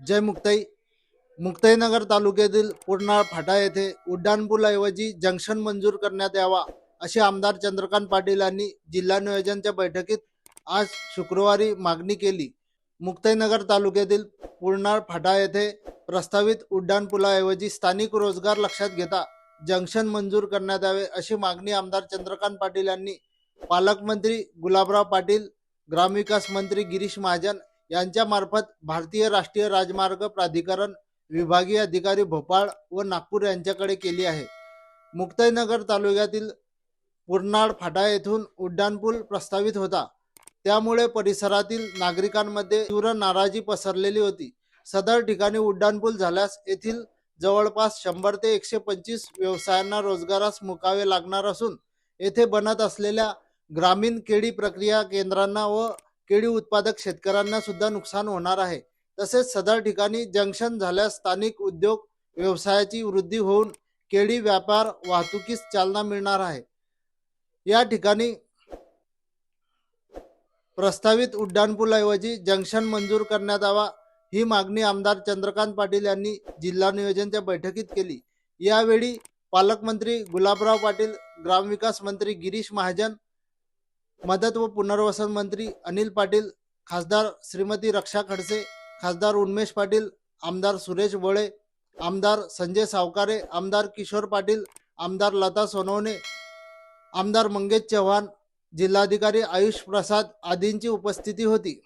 जय मुक्ताई. मुक्ताईनगर तालुक्यातील पूर्णाळ फाटा येथे उड्डाणपूलऐवजी जंक्शन मंजूर करण्यात यावा अशी आमदार चंद्रकांत पाटील यांनी जिल्हा नियोजनच्या बैठकीत आज शुक्रवारी मागणी केली. मुक्ताईनगर तालुक्यातील पूर्णा फाटा येथे प्रस्तावित उड्डाणपुलाऐवजी स्थानिक रोजगार लक्षात घेता जंक्शन मंजूर करण्यात यावे अशी मागणी आमदार चंद्रकांत पाटील यांनी पालकमंत्री गुलाबराव पाटील ग्रामविकास मंत्री गिरीश महाजन यांच्या मार्फत भारतीय राष्ट्रीय राजमार्ग प्राधिकरण विभागीय अधिकारी भोपाळ व नागपूर यांच्याकडे केली आहे. मुक्ताईनगर तालुक्यातील पूर्णाळ फाटा येथून उड्डाणपूल प्रस्तावित होता. त्यामुळे परिसरातील नागरिकांमध्ये तीव्र नाराजी पसरलेली होती. सदर ठिकाणी उड्डाणपूल झाल्यास येथील जवळपास शंभर ते एकशे पंचवीस व्यवसायांना रोजगारास मुकावे लागणार असून येथे बनत असलेल्या ग्रामीण केळी प्रक्रिया केंद्रांना व केळी उत्पादक शेतकऱ्यांना सुद्धा नुकसान होणार आहे. तसेच सदर ठिकाणी जंक्शन झाल्यास स्थानिक उद्योग व्यवसायाची वृद्धी होऊन केळी व्यापार वाहतुकीस चालना मिळणार आहे. या ठिकाणी प्रस्तावित उड्डाणपूलऐवजी जंक्शन मंजूर करण्यात यावा ही मागणी आमदार चंद्रकांत पाटील यांनी जिल्हा नियोजनच्या बैठकीत केली. यावेळी पालकमंत्री गुलाबराव पाटील ग्रामविकास मंत्री गिरीश महाजन मदत व पुनर्वसन मंत्री अनिल पाटील खासदार श्रीमती रक्षा खडसे खासदार उन्मेश पाटील आमदार सुरेश बोळे आमदार संजय सावकारे आमदार किशोर पाटील आमदार लता सोनवणे आमदार मंगेश चव्हाण जिल्हाधिकारी आयुष प्रसाद आदींची उपस्थिती होती.